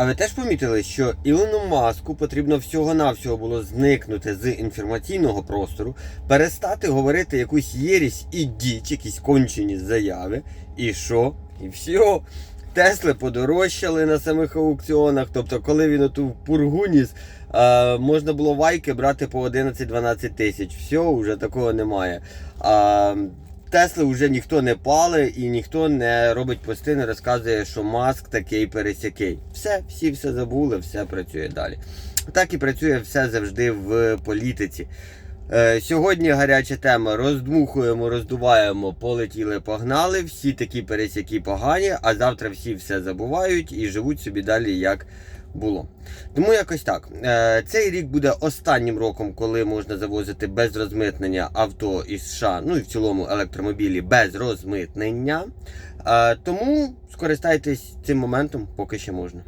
А ви теж помітили, що Ілону Маску потрібно всього-навсього було зникнути з інформаційного простору, перестати говорити якусь єрість і діч, якісь кончені заяви. І що? І все. Тесли подорожчали на самих аукціонах. Тобто, коли він оту пургу ніс, е, можна було вайки брати по 11-12 тисяч. Все, вже такого немає. А, Тесли вже ніхто не пали і ніхто не робить пости, не розказує, що маск такий пересякий. Все, всі все забули, все працює далі. Так і працює все завжди в політиці. Е, Сьогодні гаряча тема. Роздмухуємо, роздуваємо, полетіли, погнали. Всі такі пересяки погані, а завтра всі все забувають і живуть собі далі як було. Тому якось так. Е, Цей рік буде останнім роком, коли можна завозити без розмитнення авто із США, ну і в цілому електромобілі без розмитнення. Е, Тому скористайтесь цим моментом, поки ще можна.